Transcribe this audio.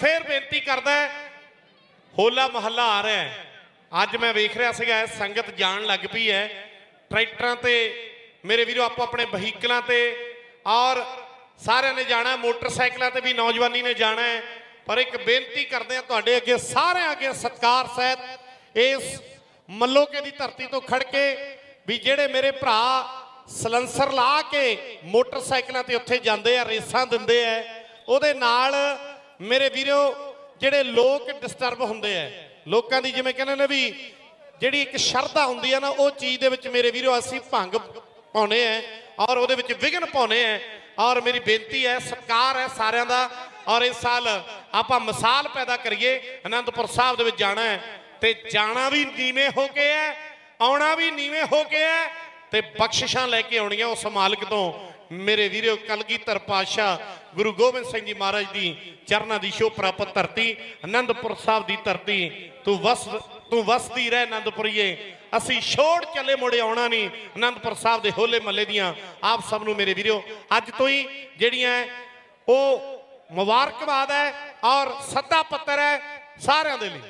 ਫੇਰ ਬੇਨਤੀ ਕਰਦਾ ਹੋਲਾ ਮਹੱਲਾ ਆ ਰਿਹਾ ਹੈ। ਅੱਜ ਮੈਂ ਵੇਖ ਰਿਹਾ ਸੀਗਾ ਸੰਗਤ ਜਾਣ ਲੱਗ ਪਈ ਹੈ। ਟਰੈਕਟਰਾਂ ਤੇ, ਮੇਰੇ ਵੀਰੋ, ਆਪੋ ਆਪਣੇ ਵਹੀਕਲਾਂ ਤੇ, ਔਰ ਸਾਰਿਆਂ ਨੇ ਜਾਣਾ ਮੋਟਰਸਾਈਕਲਾਂ ਤੇ ਵੀ ਨੌਜਵਾਨੀ ਨੇ ਜਾਣਾ ਹੈ। ਪਰ ਇੱਕ ਬੇਨਤੀ ਕਰਦੇ ਆ ਤੁਹਾਡੇ ਅੱਗੇ ਸਾਰਿਆਂ ਅੱਗੇ ਸਤਿਕਾਰ ਸਹਿਤ ਇਸ ਮੱਲੋਕੇ ਦੀ ਧਰਤੀ ਤੋਂ ਖੜ ਕੇ ਵੀ ਜਿਹੜੇ ਮੇਰੇ ਭਰਾ ਸਲੰਸਰ ਲਾ ਕੇ ਮੋਟਰਸਾਈਕਲਾਂ ਤੇ ਉੱਥੇ ਜਾਂਦੇ ਆ, ਰੇਸਾਂ ਦਿੰਦੇ ਆ, ਉਹਦੇ ਨਾਲ ਮੇਰੇ ਵੀਰੋ, ਜਿਹੜੇ ਲੋਕ ਡਿਸਟਰਬ ਹੁੰਦੇ ਆ, ਲੋਕਾਂ ਦੀ ਜਿਵੇਂ ਕਹਿੰਦੇ ਨੇ ਵੀ ਜਿਹੜੀ ਇੱਕ ਸ਼ਰਧਾ ਹੁੰਦੀ ਹੈ ਨਾ, ਉਹ ਚੀਜ਼ ਦੇ ਵਿੱਚ ਮੇਰੇ ਵੀਰੋ, ਅਸੀਂ ਭੰਗ ਪਾਉਨੇ ਆ ਔਰ ਉਹਦੇ ਵਿੱਚ ਵਿਘਨ ਪਾਉਨੇ ਆ ਔਰ ਮੇਰੀ ਬੇਨਤੀ ਹੈ, ਸਤਿਕਾਰ ਹੈ ਸਾਰਿਆਂ ਦਾ ਔਰ ਇਸ ਸਾਲ ਆਪਾਂ ਮਿਸਾਲ ਪੈਦਾ ਕਰੀਏ, ਅਨੰਦਪੁਰ ਸਾਹਿਬ ਦੇ ਵਿੱਚ ਜਾਣਾ ਹੈ ਤੇ ਜਾਣਾ ਵੀ ਨੀਵੇਂ ਹੋ ਕੇ ਹੈ, ਆਉਣਾ ਵੀ ਨੀਵੇਂ ਹੋ ਕੇ ਹੈ ਤੇ ਬਖਸ਼ਿਸ਼ਾਂ ਲੈ ਕੇ ਆਉਣੀਆਂ ਉਸ ਮਾਲਕ ਤੋਂ। ਮੇਰੇ ਵੀਰੋ, ਕਲਗੀਧਰ ਪਾਤਸ਼ਾਹ ਗੁਰੂ ਗੋਬਿੰਦ ਸਿੰਘ ਜੀ ਮਹਾਰਾਜ ਦੀ ਚਰਨਾਂ ਦੀ ਸ਼ੋਭ ਪ੍ਰਾਪਤ ਧਰਤੀ ਆਨੰਦਪੁਰ ਸਾਹਿਬ ਦੀ ਧਰਤੀ, ਤੂੰ ਵਸ, ਤੂੰ ਵਸਦੀ ਰਹਿ ਆਨੰਦਪੁਰੀਏ ਅਸੀਂ ਛੋੜ ਚੱਲੇ ਮੁੜੇ ਆਉਣਾ ਨਹੀਂ ਆਨੰਦਪੁਰ ਸਾਹਿਬ ਦੇ ਹੋਲੇ ਮੱਲੇ ਦੀਆਂ। ਆਪ ਸਭ ਨੂੰ ਮੇਰੇ ਵੀਰੋ, ਅੱਜ ਤੋਂ ਹੀ ਜਿਹੜੀਆਂ ਉਹ ਮੁਬਾਰਕਬਾਦ ਹੈ ਔਰ ਸੱਦਾ ਪੱਤਰ ਹੈ ਸਾਰਿਆਂ ਦੇ ਲਈ।